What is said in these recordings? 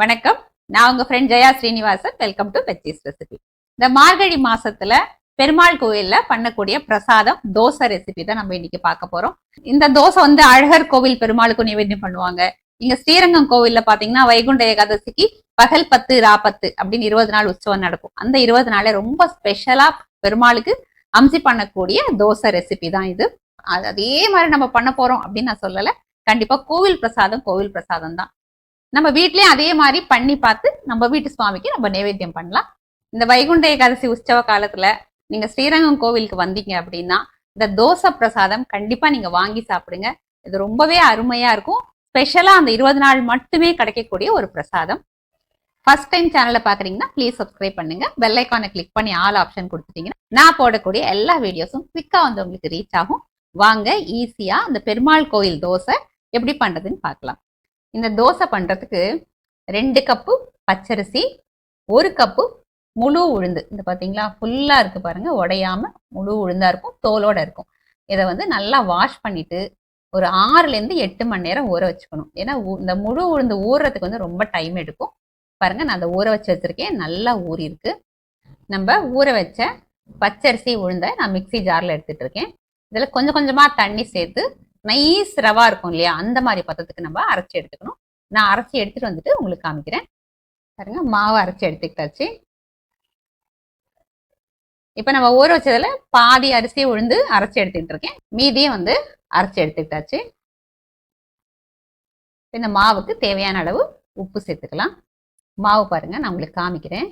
வணக்கம். நான் உங்க friend Jaya Srinivasan. Welcome to வெச்சீஸ் recipe இந்த மார்கழி மாசத்துல பெருமாள் கோயில்ல பண்ணக்கூடிய பிரசாதம் தோசை ரெசிபி தான் நம்ம இன்னைக்கு பார்க்க போறோம். இந்த தோசை வந்து அழகர் கோவில் பெருமாளுக்கு நிவேதனம் பண்ணுவாங்க. இங்க ஸ்ரீரங்கம் கோவில்ல பாத்தீங்கன்னா வைகுண்ட ஏகாதசிக்கு பகல் பத்து ராப்பத்து அப்படின்னு இருபது நாள் உற்சவம் நடக்கும். அந்த இருபது நாளே ரொம்ப ஸ்பெஷலா பெருமாளுக்கு அம்சி பண்ணக்கூடிய தோசை ரெசிபி தான் இது. அது அதே மாதிரி நம்ம பண்ண போறோம் அப்படின்னு நான் சொல்லல. கண்டிப்பா கோவில் பிரசாதம் கோவில் பிரசாதம் தான். நம்ம வீட்லயும் அதே மாதிரி பண்ணி பார்த்து நம்ம வீட்டு சுவாமிக்கு நம்ம நைவேத்தியம் பண்ணலாம். இந்த வைகுண்ட ஏகாதசி உற்சவ காலத்துல நீங்க ஸ்ரீரங்கம் கோவிலுக்கு வந்தீங்க அப்படின்னா இந்த தோசை பிரசாதம் கண்டிப்பா நீங்க வாங்கி சாப்பிடுங்க. இது ரொம்பவே அருமையா இருக்கும். ஸ்பெஷலா அந்த இருபது நாள் மட்டுமே கிடைக்கக்கூடிய ஒரு பிரசாதம். ஃபர்ஸ்ட் டைம் சேனலை பாக்குறீங்கன்னா ப்ளீஸ் சப்ஸ்கிரைப் பண்ணுங்க. பெல் ஐக்கானை கிளிக் பண்ணி ஆல் ஆப்ஷன் கொடுத்துட்டீங்கன்னா நான் போடக்கூடிய எல்லா வீடியோஸும் குவிக்கா வந்து உங்களுக்கு ரீச் ஆகும். வாங்க ஈஸியா அந்த பெருமாள் கோயில் தோசை எப்படி பண்றதுன்னு பார்க்கலாம். இந்த தோசை பண்ணுறதுக்கு ரெண்டு கப்பு பச்சரிசி ஒரு கப்பு முழு உளுந்து. இந்த பார்த்தீங்களா ஃபுல்லாக இருக்குது பாருங்கள் உடையாம முழு உளுந்தாக இருக்கும் தோலோட இருக்கும். இதை வந்து நல்லா வாஷ் பண்ணிவிட்டு ஒரு ஆறுலேருந்து எட்டு மணி நேரம் ஊற வச்சுக்கணும். ஏன்னா இந்த முழு உளுந்து ஊறுறதுக்கு வந்து ரொம்ப டைம் எடுக்கும். பாருங்கள் நான் அதை ஊற வச்சு வச்சுருக்கேன். நல்லா ஊறி இருக்கு நம்ம ஊற வச்ச பச்சரிசி உளுந்தை நான் மிக்ஸி ஜாரில் எடுத்துகிட்டு இருக்கேன். இதில் கொஞ்சம் கொஞ்சமாக தண்ணி சேர்த்து நைஸ் ரவா இருக்கும் இல்லையா? அந்த மாதிரி பதத்துக்கு நம்ம அரைச்சி எடுத்துக்கணும். நான் அரைச்சி எடுத்துட்டு வந்துட்டு உங்களுக்கு காமிக்கிறேன். பாருங்க மாவு அரைச்சி எடுத்துக்கிட்டாச்சு. இப்ப நம்ம ஊற வச்சதுல பாதி அரிசியை உழுந்து அரைச்சி எடுத்துக்கிட்டு இருக்கேன். மீதியும் வந்து அரைச்சி எடுத்துக்கிட்டாச்சு. இந்த மாவுக்கு தேவையான அளவு உப்பு சேர்த்துக்கலாம். மாவு பாருங்க நான் உங்களுக்கு காமிக்கிறேன்.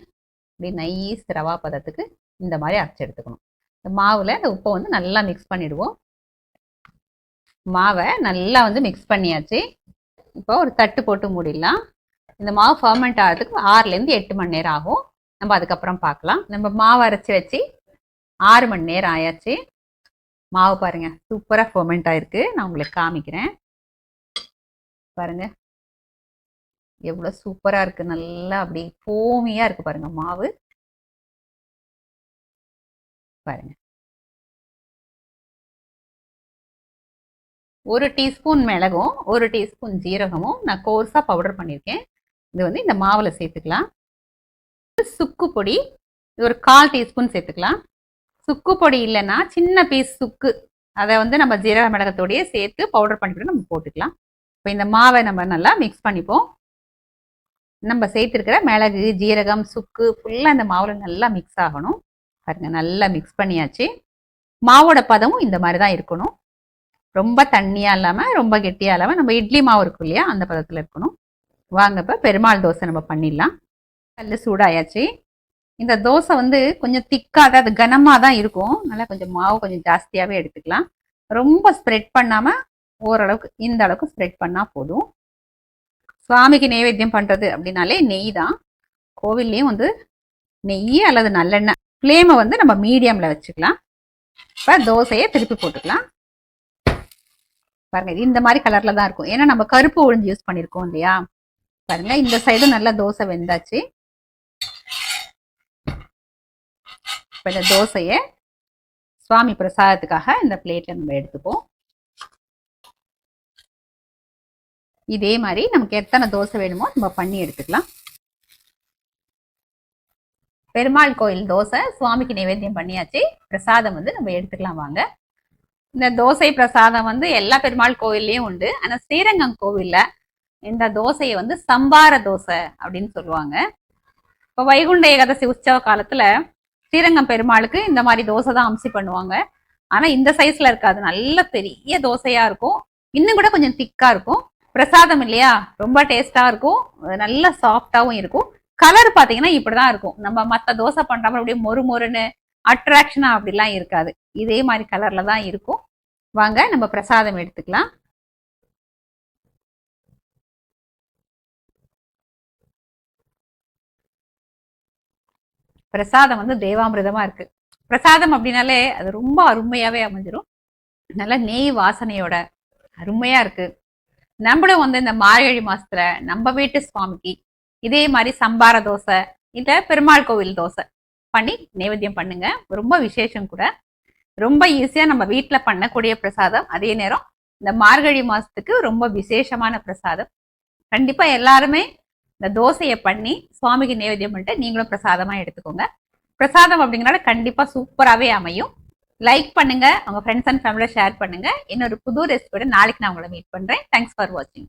இப்படி நைஸ் ரவா பதத்துக்கு இந்த மாதிரி அரைச்சி எடுத்துக்கணும். இந்த மாவுல இந்த உப்பை வந்து நல்லா மிக்ஸ் பண்ணிடுவோம். மாவை நல்லா வந்து மிக்ஸ் பண்ணியாச்சு. இப்போ ஒரு தட்டு போட்டு மூடிடலாம். இந்த மாவு ஃபர்மெண்ட் ஆகிறதுக்கு ஆறுலேருந்து எட்டு மணி நேரம் ஆகும். நம்ம அதுக்கப்புறம் பார்க்கலாம். நம்ம மாவு அரைச்சி வச்சு ஆறு மணி நேரம் ஆயாச்சு. மாவு பாருங்கள் சூப்பராக ஃபர்மெண்ட் ஆயிருக்கு. நான் உங்களுக்கு காமிக்கிறேன். பாருங்கள் எவ்வளோ சூப்பராக இருக்குது நல்லா அப்படி ஃபோமியாக இருக்குது பாருங்கள் மாவு. பாருங்க. ஒரு டீஸ்பூன் மிளகும் ஒரு டீஸ்பூன் ஜீரகமும் நான் கோர்ஸாக பவுடர் பண்ணியிருக்கேன். இது வந்து இந்த மாவில் சேர்த்துக்கலாம். சுக்கு பொடி இது ஒரு கால் டீஸ்பூன் சேர்த்துக்கலாம். சுக்கு பொடி இல்லைன்னா சின்ன பீஸ் சுக்கு அதை வந்து நம்ம ஜீரக மிளகத்தோடையே சேர்த்து பவுடர் பண்ணிட்டு நம்ம போட்டுக்கலாம். இப்போ இந்த மாவை நம்ம நல்லா மிக்ஸ் பண்ணிப்போம். நம்ம சேர்த்துருக்கிற மிளகு ஜீரகம் சுக்கு ஃபுல்லாக இந்த மாவில் நல்லா மிக்ஸ் ஆகணும். பாருங்கள் நல்லா மிக்ஸ் பண்ணியாச்சு. மாவோட பதமும் இந்த மாதிரி தான் இருக்கணும். ரொம்ப தண்ணியாக இல்லாமல் ரொம்ப கெட்டியாக இல்லாமல் நம்ம இட்லி மாவு இருக்கும் இல்லையா அந்த பதத்தில் இருக்கணும். வாங்க பெருமாள் தோசை நம்ம பண்ணிடலாம். கல்லு சூடாயாச்சு. இந்த தோசை வந்து கொஞ்சம் திக்காக அதாவது கனமாக தான் இருக்கும். நல்லா கொஞ்சம் மாவு கொஞ்சம் ஜாஸ்தியாகவே எடுத்துக்கலாம். ரொம்ப ஸ்ப்ரெட் பண்ணாமல் ஓரளவுக்கு இந்த அளவுக்கு ஸ்ப்ரெட் பண்ணால் போதும். சுவாமிக்கு நைவேத்தியம் பண்ணுறது அப்படின்னாலே நெய் தான். கோவில்லையும் வந்து நெய் அல்லது நல்லெண்ணெய். ஃப்ளேமை வந்து நம்ம மீடியமில் வச்சுக்கலாம். இப்போ தோசையை திருப்பி போட்டுக்கலாம். பாருங்க இது இந்த மாதிரி கலர்ல தான் இருக்கும். ஏன்னா நம்ம கருப்பு உளுந்து யூஸ் பண்ணிருக்கோம் இல்லையா? பாருங்க இந்த சைடு நல்லா தோசை வெந்தாச்சு. இப்போ இந்த தோசையை சுவாமி பிரசாதத்துக்காக இந்த பிளேட்ல நம்ம எடுத்துப்போம். இதே மாதிரி நமக்கு எத்தனை தோசை வேணுமோ நம்ம பண்ணி எடுத்துக்கலாம். பெருமாள் கோயில் தோசை சுவாமிக்கு நைவேத்தியம் பண்ணியாச்சு. பிரசாதம் வந்து நம்ம எடுத்துக்கலாம் வாங்க. இந்த தோசை பிரசாதம் வந்து எல்லா பெருமாள் கோவில்லையும் உண்டு. ஆனால் ஸ்ரீரங்கம் கோவில்ல இந்த தோசையை வந்து சம்பார தோசை அப்படின்னு சொல்லுவாங்க. இப்போ வைகுண்ட ஏகாதசி உற்சவ காலத்துல ஸ்ரீரங்கம் பெருமாளுக்கு இந்த மாதிரி தோசை தான் அம்சி பண்ணுவாங்க. ஆனா இந்த சைஸ்ல இருக்காது. நல்ல பெரிய தோசையா இருக்கும். இன்னும் கூட கொஞ்சம் திக்கா இருக்கும். பிரசாதம் இல்லையா? ரொம்ப டேஸ்டா இருக்கும். நல்ல சாஃப்டாகவும் இருக்கும். கலர் பாத்தீங்கன்னா இப்படிதான் இருக்கும். நம்ம மற்ற தோசை பண்றப்ப அப்படியே மொறு மொறுன்னு அட்ராக்ஷனாக அப்படிலாம் இருக்காது. இதே மாதிரி கலர்ல தான் இருக்கும். வாங்க நம்ம பிரசாதம் எடுத்துக்கலாம். பிரசாதம் வந்து தேவாமிர்தமா இருக்கு. பிரசாதம் அப்படின்னாலே அது ரொம்ப அருமையாவே அமைஞ்சிரும். நல்ல நெய் வாசனையோட அருமையா இருக்கு. நம்மளும் வந்து இந்த மார்கழி மாசத்துல நம்ம வீட்டு சுவாமிக்கு இதே மாதிரி சம்பார தோசை இல்லை பெருமாள் கோவில் தோசை பண்ணி நைவேத்தியம் பண்ணுங்க. ரொம்ப விசேஷம் கூட. ரொம்ப ஈஸியாக நம்ம வீட்டில் பண்ணக்கூடிய பிரசாதம். அதே நேரம் இந்த மார்கழி மாதத்துக்கு ரொம்ப விசேஷமான பிரசாதம். கண்டிப்பாக எல்லாருமே இந்த தோசையை பண்ணி சுவாமிக்கு நைவேத்தியம் பண்ணிட்டு நீங்களும் பிரசாதமாக எடுத்துக்கோங்க. பிரசாதம் அப்படிங்கிறனால கண்டிப்பாக சூப்பராகவே அமையும். லைக் பண்ணுங்க. உங்கள் ஃப்ரெண்ட்ஸ் அண்ட் ஃபேமிலியில் ஷேர் பண்ணுங்க. இன்னொரு புது ரெசிபியோட நாளைக்கு நான் உங்களை மீட் பண்ணுறேன் தேங்க்ஸ் ஃபார் வாட்சிங்